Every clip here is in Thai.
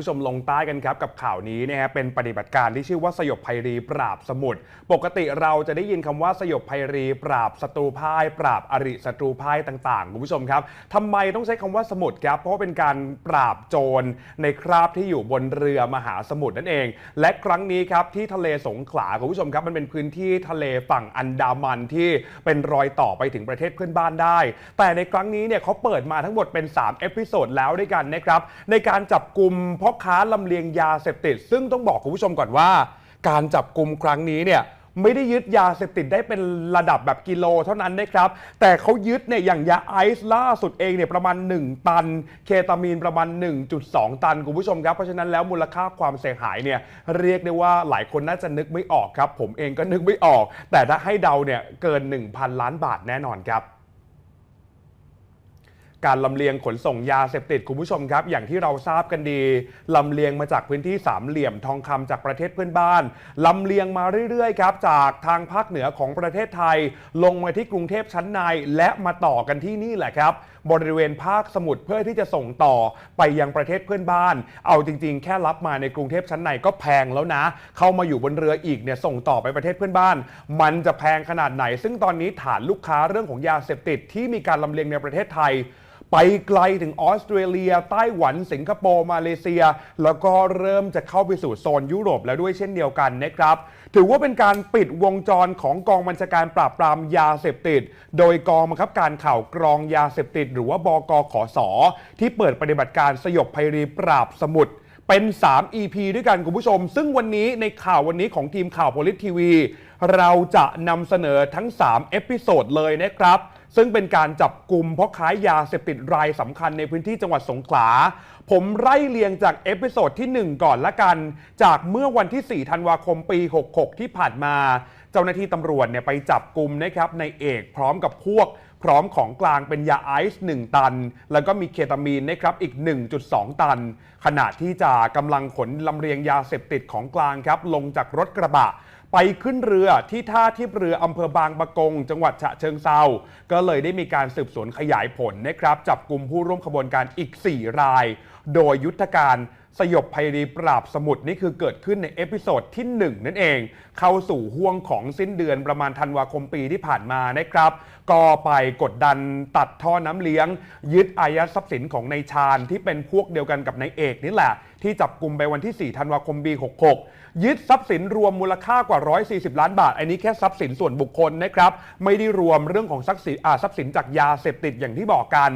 ผู้ชมลงใต้กันครับกับข่าวนี้นะฮะเป็นปฏิบัติการที่ชื่อว่าสยบภัยรีปราบสมุทรปกติเราจะได้ยินคำว่าสยบภัยรีปราบศัตรูพ่าย ปราบอริศัตรูพ่ายต่างๆคุณผู้ชมครับทำไมต้องใช้คำว่าสมุทรครับเพราะเป็นการปราบโจรในคราบที่อยู่บนเรือมหาสมุทรนั่นเอง และครั้งนี้ครับที่ทะเลสงขลาคุณผู้ชมครับมันเป็นพื้นที่ทะเลฝั่งอันดามันที่เป็นรอยต่อไปถึงประเทศเพื่อนบ้านได้ แต่ในครั้งนี้เนี่ยเขาเปิดมาทั้งหมดเป็น3เอพิโซดแล้วด้วยกันนะครับในการจับกลุ่มพ่อค้าลำเลียงยาเสพติด ซึ่งต้องบอกคุณผู้ชมก่อนว่า การจับกลุ่มครั้งนี้เนี่ยไม่ได้ยึดยาเสพติดได้เป็นระดับแบบกิโลเท่านั้นนะครับ แต่เขายึดเนี่ยอย่างยาไอซ์ล่าสุดเองเนี่ยประมาณ 1 ตัน เคตามีนประมาณ 1.2 ตันคุณผู้ชมครับ เพราะฉะนั้นแล้วมูลค่าความเสียหายเนี่ยเรียกได้ว่าหลายคนน่าจะนึกไม่ออกครับ ผมเองก็นึกไม่ออก แต่ถ้าให้เดาเนี่ยเกิน 1,000 ล้านบาทแน่นอนครับ การลำเลียงขนส่งยาเสพติดคุณผู้ชมครับ อย่างที่เราทราบกันดีลำเลียงมาจากพื้นที่สามเหลี่ยมทองคำจากประเทศเพื่อนบ้านลำเลียงมาเรื่อยๆครับจากทางภาคเหนือของประเทศไทย ลงมาที่กรุงเทพชั้นใน และมาต่อกันที่นี่แหละครับ บริเวณภาคสมุทรเพื่อที่จะส่งต่อไปยังประเทศเพื่อนบ้าน เอาจริง ๆ แค่รับมาในกรุงเทพชั้นในก็แพงแล้วนะ เข้ามาอยู่บนเรืออีกเนี่ยส่งต่อไปประเทศเพื่อนบ้าน มันจะแพงขนาดไหน ซึ่งตอนนี้ฐานลูกค้าเรื่องของยาเสพติดที่มีการลำเลียงในประเทศไทย ไปไกลถึงออสเตรเลีย ไต้หวัน สิงคโปร์ มาเลเซีย แล้วก็เริ่มจะเข้าไปสู่โซนยุโรปแล้วด้วยเช่นเดียวกันนะครับ ถือว่าเป็นการปิดวงจรของกองบัญชาการปราบปรามยาเสพติด โดยกองบังคับการข่าวกรองยาเสพติด หรือว่าบกขอสที่เปิดปฏิบัติการสยบภัยรีปราบสมุทรเป็น 3 EP ด้วยกันคุณผู้ชม ซึ่งวันนี้ในข่าววันนี้ของทีมข่าวโพลิสทีวี เราจะนำเสนอทั้ง 3 เอพิโซดเลยนะครับ ซึ่งเป็นการจับกลุ่มเพราะขายยาเสพติดรายสำคัญในพื้นที่จังหวัดสงขลา ผมไล่เลียงจากเอพิโซดที่ 1 ก่อนละกัน จากเมื่อวันที่ 4 ธันวาคมปี 66 ที่ผ่านมา เจ้าหน้าที่ตำรวจเนี่ยไปจับกลุ่มนะครับในเอกพร้อมกับพวกพร้อมของกลางเป็นยาไอซ์1 ตัน แล้วก็มีเคตามีนนะครับอีก 1.2 ตัน ขณะที่จะกำลังขนลำเลียงยาเสพติดของกลางครับลงจากรถกระบะ ไปขึ้นเรือที่ท่าเทียบเรืออำเภอบางปะกง จังหวัดฉะเชิงเซาก็เลยได้มีการสืบสวนขยายผลนะครับ จับกลุ่มผู้ร่วมขบวนการอีก 4 ราย โดยยุทธการสยบภัยรีปราบสมุทรนี่คือเกิดขึ้นในเอพิโซดที่ 1 นั่นเอง เข้าสู่ห่วงของสิ้นเดือนประมาณธันวาคมปีที่ผ่านมานะครับ ก็ไปกดดันตัดท่อน้ำเลี้ยง ยึดอายัดทรัพย์สินของนายชาญที่เป็นพวกเดียวกันกับนายเอกนี่แหละ ที่จับกลุ่มไปวันที่ 4 ธันวาคมปี 66 ยึดทรัพย์สินรวมมูลค่ากว่า 140 ล้านบาท อันนี้แค่ทรัพย์สินส่วนบุคคลนะครับ ไม่ได้รวมเรื่องของทรัพย์สินอ่าทรัพย์สินจากยาเสพติดอย่างที่บอกกัน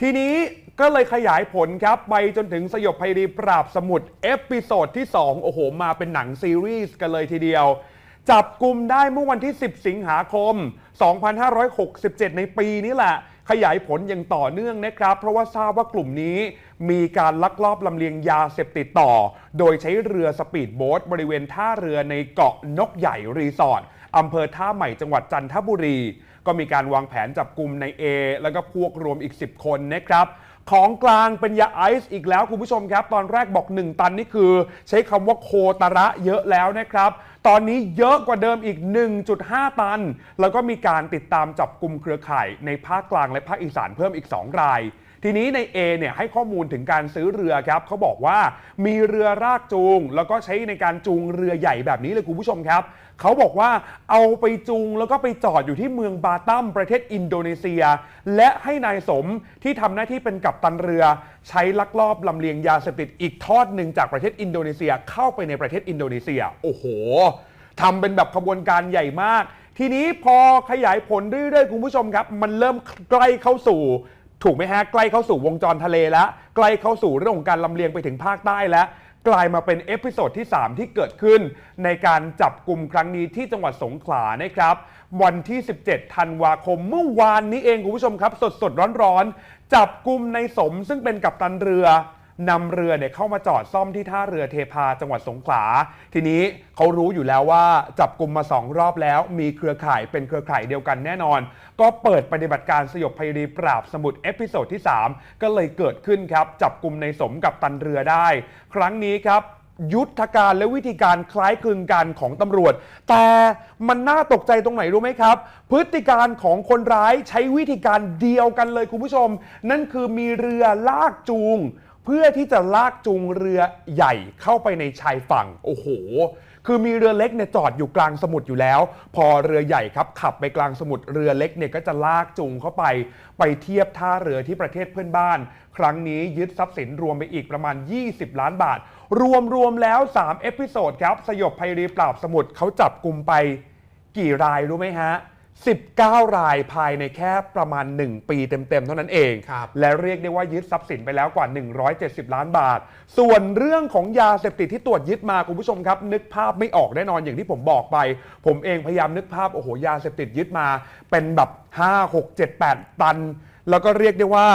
ทีนี้ก็เลยขยายผลครับ ไปจนถึงสยบภัยรีปราบสมุทรเอพิโซดที่ 2 โอ้โห มาเป็นหนังซีรีส์กันเลยทีเดียวจับกลุ่มได้เมื่อวันที่ 10 สิงหาคม 2567 ในปีนี้แหละ ขยายผลอย่างต่อเนื่องนะครับ เพราะว่าทราบว่ากลุ่มนี้มีการลักลอบลำเลียงยาเสพติดต่อ โดยใช้เรือสปีดโบ๊ทบริเวณท่าเรือในเกาะนกใหญ่รีสอร์ทอำเภอท่าใหม่จังหวัดจันทบุรี ก็มีการวางแผนจับกลุ่มในเอแล้วก็พวกรวมอีก 10 คนนะครับ ของกลางเป็นยาไอซ์อีกแล้วคุณผู้ชมครับ ตอนแรกบอก 1 ตันนี่คือ ใช้คำว่าโคตระเยอะแล้วนะครับ ตอนนี้เยอะกว่าเดิมอีก 1.5 ตัน แล้วก็มีการติดตามจับกลุ่มเครือข่ายในภาคกลางและภาคอีสานเพิ่มอีก 2 ราย ทีนี้ใน A เนี่ยให้ข้อมูลถึงการซื้อเรือครับเขาบอกว่ามีเรือรากจูง แล้วก็ใช้ในการจูงเรือใหญ่แบบนี้เลยคุณผู้ชมครับเขาบอกว่าเอาไปจูงแล้วก็ไปจอดอยู่ที่เมืองบาตัมประเทศอินโดนีเซีย และให้นายสมที่ทำหน้าที่เป็นกัปตันเรือ ใช้ลักลอบลำเลียงยาเสพติดอีกทอดหนึ่งจากประเทศอินโดนีเซียเข้าไปในประเทศอินโดนีเซีย โอ้โหทำเป็นแบบขบวนการใหญ่มาก ทีนี้พอขยายผลเรื่อยๆคุณผู้ชมครับ มันเริ่มใกล้เข้าสู่ ถูกไหมฮะใกล้เข้าสู่วงจรทะเลแล้ว ใกล้เข้าสู่เรื่องของการลำเลียงไปถึงภาคใต้แล้ว กลายมาเป็นเอพิโซดที่ 3 ที่เกิดขึ้น ในการจับกลุ่มครั้งนี้ที่จังหวัดสงขลานะครับ วันที่ 17 ธันวาคมเมื่อวานนี้เองคุณผู้ชมครับ สดสดร้อนๆ จับกลุ่มในสมซึ่งเป็นกัปตันเรือ นำเรือเนี่ยเข้ามาจอดซ่อมที่ท่าเรือเทพาจังหวัดสงขลา ทีนี้เขารู้อยู่แล้วว่าจับกลุ่มมาสองรอบแล้ว มีเครือข่ายเป็นเครือข่ายเดียวกันแน่นอน ก็เปิดปฏิบัติการสยบภัยรีปราบสมุทรเอพิโซดที่ 3 ก็เลยเกิดขึ้นครับ จับกลุ่มในสมกับตันเรือได้ ครั้งนี้ครับยุทธการและวิธีการคล้ายคลึงกันของตำรวจ แต่มันน่าตกใจตรงไหนรู้ไหมครับ พฤติการของคนร้ายใช้วิธีการเดียวกันเลยคุณผู้ชม นั่นคือมีเรือลากจูง พื่อที่จะลากจูงเรือใหญ่เข้าไปในชายฝั่ง โอ้โห คือมีเรือเล็กเนี่ยจอดอยู่กลางสมุทรอยู่แล้ว พอเรือใหญ่ครับขับไปกลางสมุทรเรือเล็กเนี่ยก็จะลากจูงเข้าไป ไปเทียบท่าเรือที่ประเทศเพื่อนบ้าน ครั้งนี้ยึดทรัพย์สินรวมไปอีกประมาณ 20 ล้านบาท รวมรวมแล้ว 3 เอพิโซดครับ สยบภัยรีปราบสมุทรเขาจับกลุ่มไป กี่รายรู้ไหมฮะ 19 รายภายในแค่ประมาณ 1 ปีเต็มๆ เท่านั้นเอง ครับ และเรียกได้ว่ายึดทรัพย์สินไปแล้วกว่า 170 ล้านบาท ส่วนเรื่องของยาเสพติดที่ตรวจยึดมาคุณผู้ชมครับ นึกภาพไม่ออกแน่นอนอย่างที่ผมบอกไป ผมเองพยายามนึกภาพโอ้โหยาเสพติดยึดมา เป็นแบบ 5 6 7 8 ตัน แล้วก็เรียกได้ว่า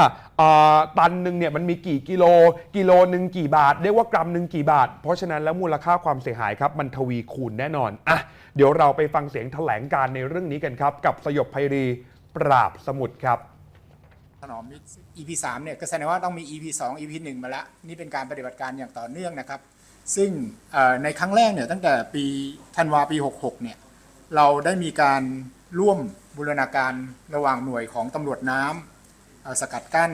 อ่าตันหนึ่งเนี่ยมันมีกี่กิโล กิโลหนึ่งกี่บาท เรียกว่ากรัมหนึ่งกี่บาท เพราะฉะนั้นแล้วมูลค่าความเสียหายครับมันทวีคูณแน่นอนอะเดี๋ยวเราไปฟังเสียงแถลงการในเรื่องนี้กันครับ กับสยบภัยรีปราบสมุทรครับ ถนอมมิตร EP 3เนี่ยก็แสดงว่าต้องมี EP 2 EP 1 มาล้วนี่เป็นการปฏิบัติการอย่างต่อเนื่องนะครับ ซึ่งเอ่อในครั้งแรกเนี่ยตั้งแต่ปีธันวาปี 66เนี่ยเราได้มีการร่วมบูรณาการระหว่างหน่วยของตำรวจน้ำ สกัดกั้น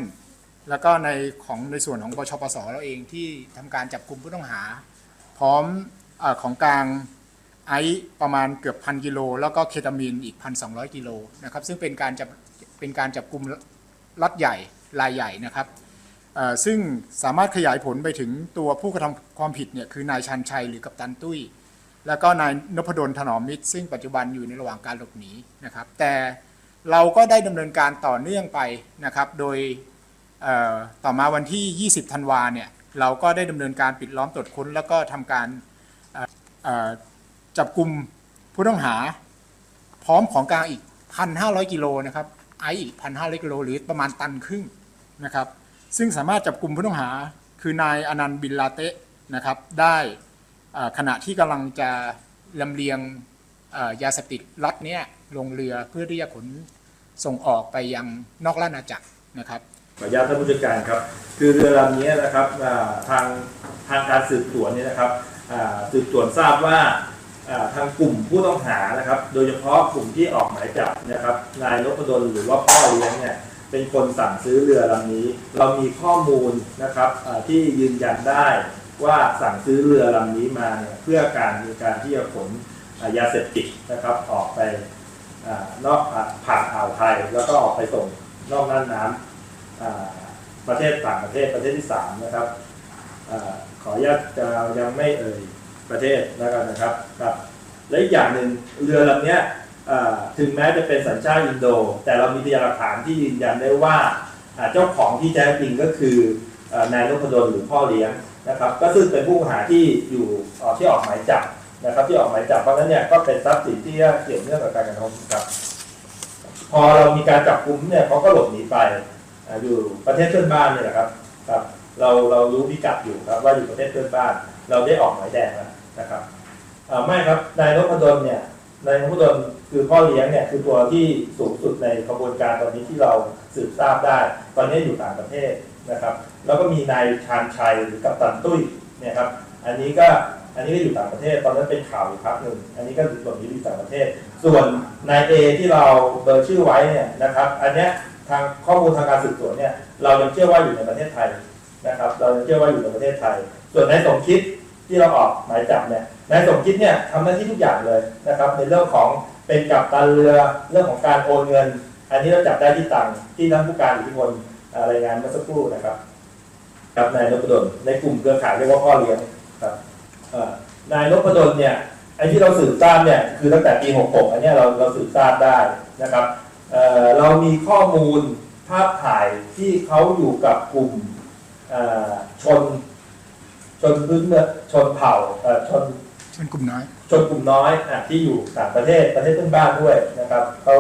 แล้วก็ในของในส่วนของปชปสเราเองที่ทำการจับกลุ่มผู้ต้องหา พร้อมอของกลางไอซ์ประมาณเกือบพันกิโลแล้วก็เคตามีนอีก 1,200 กิโลนะครับซึ่งเป็นการจับเป็นการจับกลุ่มล็อตใหญ่รายใหญ่นะครับซึ่งสามารถขยายผลไปถึงตัวผู้กระทำความผิดเนี่ยคือนายชันชัยหรือกัปตันตุ้ย แล้วก็นายนพดลถนอมมิตร ซึ่งปัจจุบันอยู่ในระหว่างการหลบหนีนะครับแต่ เราก็ได้ดำเนินการต่อเนื่องไปนะครับ โดยต่อมาวันที่ 20 ธันวาเนี่ยเราก็ได้ดำเนินการปิดล้อมตรวจค้น แล้วก็ทำการจับกลุ่มผู้ต้องหา พร้อมของกลางอีก 1,500 กิโลนะครับไออีก 1,500 กิโลหรือประมาณตันครึ่งนะครับ ซึ่งสามารถจับกลุ่มผู้ต้องหาคือนายอนันต์บินลาเตะนะครับ ได้ขณะที่กำลังจะลำเลียงยาเสพติดล็อตเนี้ย ลงเรือเพื่อที่จะขนส่งออกไปยังนอกราชอาณาจักรนะครับขออนุญาตท่านผู้จัดการครับ คือเรือลำนี้นะครับทางทางการสืบสวนเนี่ยนะครับสืบสวนทราบว่าทางกลุ่มผู้ต้องหานะครับ โดยเฉพาะกลุ่มที่ออกหมายจับนะครับนายนพดลหรือว่าพ่อเลี้ยงเนี่ยเป็นคนสั่งซื้อเรือลำนี้ เรามีข้อมูลนะครับที่ยืนยันได้ว่าสั่งซื้อเรือลำนี้มาเนี่ยเพื่อการมีการที่จะขนยาเสพติดนะครับออกไป นอกผ่านอ่าวไทยแล้วก็ออกไปส่งนอกน่านน้ำประเทศต่างประเทศประเทศที่สามนะครับอขออนุญาตจะยังไม่เอ่ยประเทศแล้วกันนะครับครับและอีกอย่างหนึ่งเรือลำนี้ถึงแม้จะเป็นสัญชาติอินโด แต่เรามีพยานหลักฐานที่ยืนยันได้ว่าเจ้าของที่แท้จริงก็คืออนายนพดลหรือพ่อเลี้ยงนะครับ ก็ซึ่งเป็นผู้หาที่อยู่ที่ออกหมายจับ นะครับที่ออกหมายจับเพราะนั้นเนี่ยก็เป็นทรัพย์สินที่เกี่ยวเนื่องกับการกระทำครับ พอเรามีการจับกลุ่มเนี่ยเขาก็หลบหนีไปอยู่ประเทศเพื่อนบ้านเนี่ยแหละครับครับ เราเรารู้พิกัดอยู่ครับว่าอยู่ประเทศเพื่อนบ้าน เราได้ออกหมายแดงแล้วนะครับไม่ครับนายนพดลเนี่ยนายนพดลคือพ่อเลี้ยงเนี่ยคือตัวที่สูงสุดในกระบวนการตอนนี้ที่เราสืบทราบได้ ตอนนี้อยู่ต่างประเทศนะครับ แล้วก็มีนายชาญชัยหรือกัปตันตุ้ยเนี่ยครับอันนี้ก็ อันนี้ก็อยู่ต่างประเทศ ตอนนั้นเป็นข่าวอยู่พักหนึ่ง อันนี้ก็หลบหนีอยู่ต่างประเทศ ส่วนนายเอที่เราเบอร์ชื่อไว้เนี่ยนะครับ อันเนี้ยทางข้อมูลทางการสืบสวนเนี่ย เรายังเชื่อว่าอยู่ในประเทศไทยนะครับ เรายังเชื่อว่าอยู่ในประเทศไทย ส่วนนายสมคิดที่เราออกหมายจับเนี่ย นายสมคิดเนี่ยทำหน้าที่ทุกอย่างเลยนะครับในเรื่องของเป็นกับตันเรือเรื่องของการโอนเงิน อันนี้เราจับได้ที่ตังที่ท่านผู้การอิทธิพลอ่ารายงานเมื่อสักครู่นะครับกับนายนพดลในกลุ่มเครือข่ายเรียกว่าพ่อเลี้ยง นายนพดลเนี่ยไอ้ที่เราสืบทราบเนี่ยคือตั้งแต่ปี 66 อันเนี้ยเราเราสืบทราบได้นะครับเอ่อเรามีข้อมูลภาพถ่ายที่เขาอยู่กับกลุ่มเอ่อชนชนพื้นเมืองชนเผ่าเอ่อชนเป็นกลุ่มน้อย ชนกลุ่มน้อยอะที่อยู่ต่างประเทศประเทศเพื่อนบ้านด้วยนะครับเขา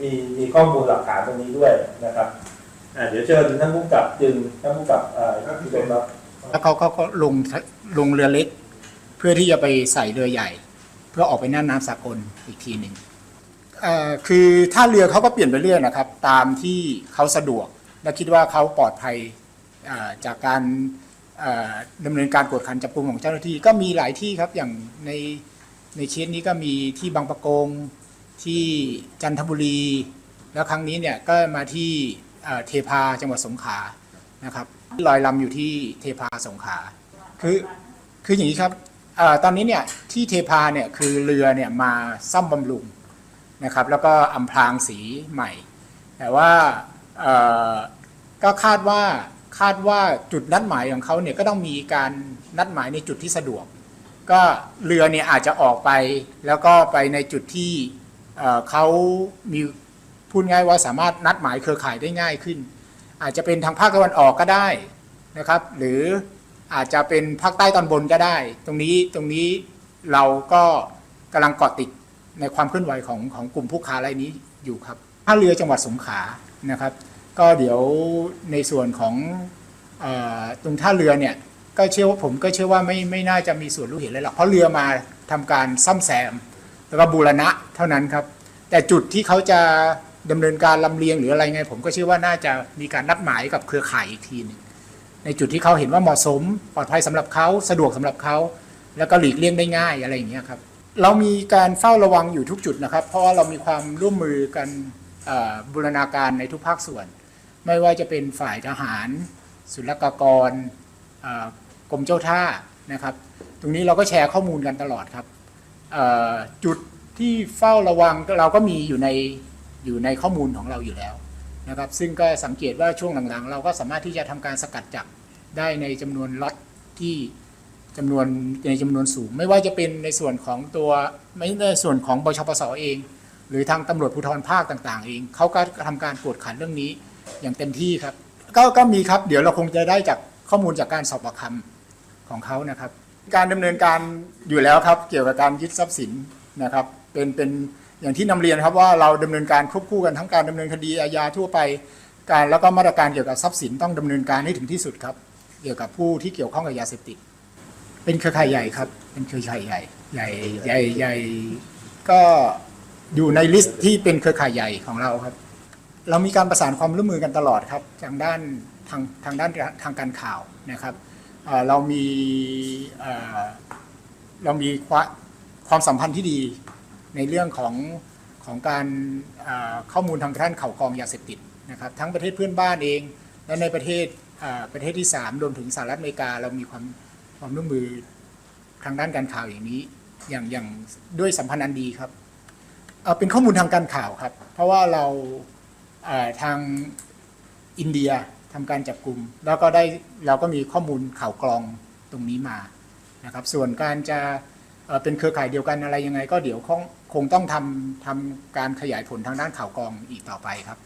มีมีข้อมูลหลักฐานตรงนี้ด้วยนะครับอะเดี๋ยวเชิญท่านผู้กำกับจึงท่านผู้กำกับเอ่อที่เป็นรับแล้วเขาก็ก็ลงลงเรือเล็กเพื่อที่จะไปใส่เรือใหญ่ เพื่อออกไปน่านน้ำสากลอีกทีหนึ่งคือท่าเรือเขาก็เปลี่ยนไปเรื่อยนะครับ ตามที่เขาสะดวก และคิดว่าเขาปลอดภัยจากการอ่าดำเนินการกวดขันจับกลุ่มของเจ้าหน้าที่ก็มีหลายที่ครับอย่างในในเคสนี้ก็มีที่บางปะกงที่จันทบุรี แล้วครั้งนี้เนี่ยก็มาที่เทพาจังหวัดสงขลานะครับลอยลำอยู่ที่เทพาสงขลาคือคืออย่างนี้ครับ ตอนนี้เนี่ยที่เทพาเนี่ยคือเรือเนี่ยมาซ่อมบำรุงนะครับแล้วก็อำพรางสีใหม่ แต่ว่าก็คาดว่าคาดว่าจุดนัดหมายของเขาเนี่ยก็ต้องมีการนัดหมายในจุดที่สะดวก ก็เรือเนี่ยอาจจะออกไปแล้วก็ไปในจุดที่เเขามีพูดง่ายว่าสามารถนัดหมายเครือข่ายได้ง่ายขึ้น อาจจะเป็นทางภาคตะวันออกก็ได้นะครับ หรือ อาจจะเป็นภาคใต้ตอนบนก็ได้ ตรงนี้ตรงนี้เราก็กำลังเกาะติดในความเคลื่อนไหวของของกลุ่มผู้ค้ารายนี้อยู่ครับท่าเรือจังหวัดสงขลานะครับ ก็เดี๋ยวในส่วนของออตรงท่าเรือเนี่ยก็เชื่อว่าผมก็เชื่อว่าไม่ไม่น่าจะมีส่วนรู้เห็นเลยหรอกเพราะเรือมาทำการซ่อมแซมแล้วก็บูรณะเท่านั้นครับ แต่จุดที่เขาจะดำเนินการลำเลียงหรืออะไรไง ผมก็เชื่อว่าน่าจะมีการนัดหมายกับเครือข่ายอีกทีหนึง ในจุดที่เขาเห็นว่าเหมาะสม ปลอดภัยสำหรับเขาสะดวกสำหรับเขา แล้วก็หลีกเลี่ยงได้ง่ายอะไรอย่างเงี้ยครับเรามีการเฝ้าระวังอยู่ทุกจุดนะครับ เพราะว่าเรามีความร่วมมือกันบูรณาการในทุกภาคส่วน ไม่ว่าจะเป็นฝ่ายทหาร ศุลกากรกรมเจ้าท่านะครับ ตรงนี้เราก็แชร์ข้อมูลกันตลอดครับจุดที่เฝ้าระวังเราก็มีอยู่ในอยู่ในข้อมูลของเราอยู่แล้ว นะครับซึ่งก็สังเกตว่าช่วงหลังๆ เราก็สามารถที่จะทำการสกัดจับได้ในจำนวนล็อตที่จำนวนในจำนวนสูง ไม่ว่าจะเป็นในส่วนของตัวไม่ในส่วนของบชปสเอง หรือทางตำรวจภูธรภาคต่าง ๆ เองเขาก็ทำการกวดขันเรื่องนี้อย่างเต็มที่ครับ ก็ก็มีครับเดี๋ยวเราคงจะได้จากข้อมูลจากการสอบปากคำของเขานะครับ การดำเนินการอยู่แล้วครับ เกี่ยวกับการยึดทรัพย์สินนะครับ เป็นเป็น อย่างที่นำเรียนครับว่าเราดำเนินการควบคู่กันทั้งการดำเนินคดีอาญาทั่วไปการแล้วก็มาตรการเกี่ยวกับทรัพย์สินต้องดำเนินการให้ถึงที่สุดครับ เกี่ยวกับผู้ที่เกี่ยวข้องกับยาเสพติด เป็นเครือข่ายใหญ่ครับ เป็นเครือข่ายใหญ่ ใหญ่ใหญ่ใหญ่ก็อยู่ในลิสต์ที่เป็นเครือข่ายใหญ่ของเราครับ เรามีการประสานความร่วมมือกันตลอดครับทางด้านทางทางด้านทางการข่าวนะครับเรามีเรามีความสัมพันธ์ที่ดี ในเรื่องของของการข้อมูลทางด้านข่าวกรองยาเสพติดนะครับทั้งประเทศเพื่อนบ้านเอง และในประเทศประเทศที่ 3 รวมถึงสหรัฐอเมริกาเรามีความความร่วมมือทางด้านการข่าวอย่างนี้อย่างอย่างด้วยสัมพันธ์อันดีครับเออเป็นข้อมูลทางการข่าวครับ เพราะว่าเราทางอินเดียทำการจับกลุ่มแล้วก็ได้เราก็มีข้อมูลข่าวกรองตรงนี้มานะครับ ส่วนการจะ เป็นเครือข่ายเดียวกันอะไรยังไง ก็เดี๋ยวคงคงต้องทำทำการขยายผลทางด้านข่าวกรองอีกต่อไปครับ